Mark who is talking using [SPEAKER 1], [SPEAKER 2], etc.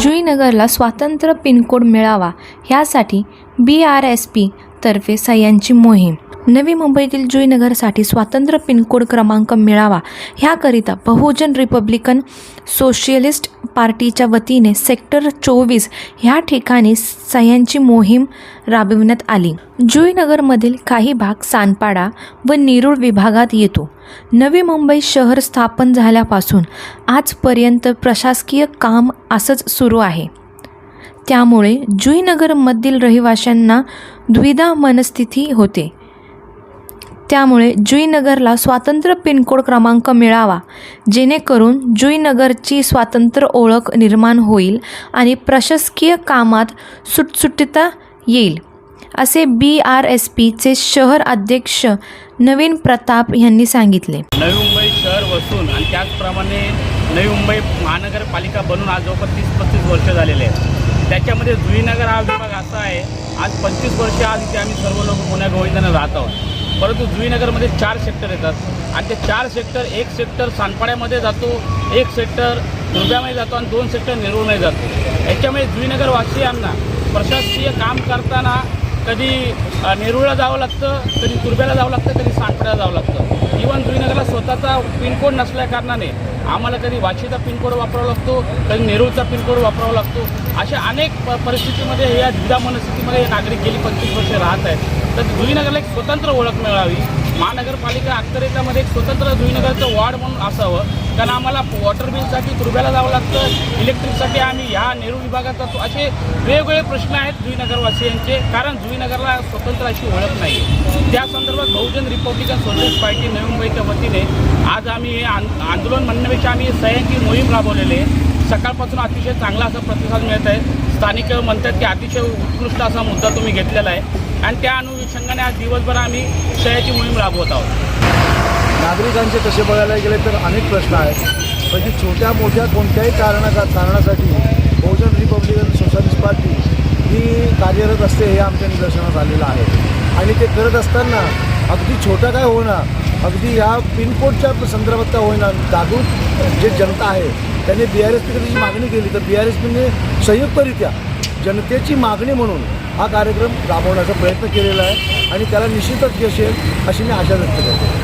[SPEAKER 1] जुईनगरला स्वातंत्र्य पिनकोड मिळावा ह्यासाठी बी आर एस पी तर्फे सह्यांची मोहीम. नवी मुंबईतील जुईनगरसाठी स्वातंत्र्य पिनकोड क्रमांक मिळावा. ह्याकरिता बहुजन रिपब्लिकन सोशलिस्ट पार्टीच्या वतीने सेक्टर चोवीस ह्या ठिकाणी सह्यांची मोहीम राबविण्यात आली. जुईनगरमधील काही भाग सानपाडा व निरूळ विभागात येतो. नवी मुंबई शहर स्थापन झाल्यापासून आजपर्यंत प्रशासकीय काम असंच सुरू आहे. त्यामुळे जुईनगरमधील रहिवाशांना द्विधा मनस्थिती होते. त्यामुळे जुईनगरला स्वातंत्र्य पिनकोड क्रमांक मिळावा. जेणेकरून जुईनगरची स्वातंत्र्य ओळख निर्माण होईल आणि प्रशासकीय कामात सुटसुटीता येईल. असे बी आर एस पीचे शहर अध्यक्ष नवीन प्रताप यांनी सांगितले.
[SPEAKER 2] नवी मुंबई शहर वसून आणि त्याचप्रमाणे नवी मुंबई महानगरपालिका बनून आज जवळपास तीस पस्तीस वर्ष झालेले आहेत. त्याच्यामध्ये जुईनगर हा विभाग असा आहे आज पंचवीस वर्ष आज इथे आम्ही सर्व लोक पुण्या गोविंदाने राहत आहोत. परंतु जुईनगरमध्ये चार सेक्टर येतात. आणि ते चार सेक्टर एक सेक्टर सांडपाड्यामध्ये जातो एक सेक्टर दुर्गामध्ये जातो आणि दोन सेक्टर नेरूळमध्ये जातो. याच्यामुळे जुईनगरवासियांना प्रशासकीय काम करताना कधी नेरुळला नेरूळला जावं लागतं कधी तुर्ब्याला जावं लागतं कधी सांगपड्याला जावं लागतं. इवन जुईनगरला स्वतःचा पिनकोड नसल्याकारणाने आम्हाला कधी वाशीचा पिनकोड वापरावा लागतो कधी नेरूळचा पिनकोड वापरावा लागतो. अशा अनेक प परिस्थितीमध्ये या द्विधा मनस्थितीमध्ये नागरिक गेली पंचवीस वर्षे राहत आहेत. तर जुईनगरला एक स्वतंत्र ओळख मिळावी. महानगरपालिका अखत्यारीच्यामध्ये एक स्वतंत्र जुईनगरचं वॉर्ड म्हणून असावं. कारण आम्हाला वॉटर बिलसाठी तुर्ब्याला जावं लागतं. इलेक्ट्रिकसाठी आम्ही ह्या नेहरू विभागात जातो. असे वेगवेगळे प्रश्न आहेत जुईनगरवासियांचे कारण जुईनगरला स्वतंत्र अशी ओळख नाही त्या संदर्भात बहुजन रिपब्लिकन सोशलिस्ट पार्टी नवी मुंबईच्या वतीने आज आम्ही हे आंदोलन म्हणण्यापेक्षा आम्ही सह्यांची मोहीम राबवलेली आहे. सकाळपासून अतिशय चांगला असा प्रतिसाद मिळत आहे. स्थानिक म्हणतात की अतिशय उत्कृष्ट असा मुद्दा तुम्ही घेतलेला आहे. आणि त्या अनुषंगाने आज दिवसभर आम्ही सह्याची मोहीम राबवत आहोत.
[SPEAKER 3] नागरिकांचे तसे बघायला गेले तर अनेक प्रश्न आहेत. पण छोट्या मोठ्या कोणत्याही कारणाचा कारणासाठी बहुजन रिपब्लिकन सोशलिस्ट पार्टी ही कार्यरत असते हे आमच्या निदर्शनात आलेलं आहे. आणि ते करत असताना अगदी छोटा काय होईना अगदी ह्या पिनकोडच्या संदर्भात काय होईना जागृत जे जनता आहे त्यांनी बी आर एस पीकडे जी मागणी केली तर बी आर एस पीने संयुक्तरित्या जनतेची मागणी म्हणून हा कार्यक्रम राबवण्याचा प्रयत्न केलेला आहे आणि त्याला निश्चितच यश येईल अशी मी आशा व्यक्त करतो.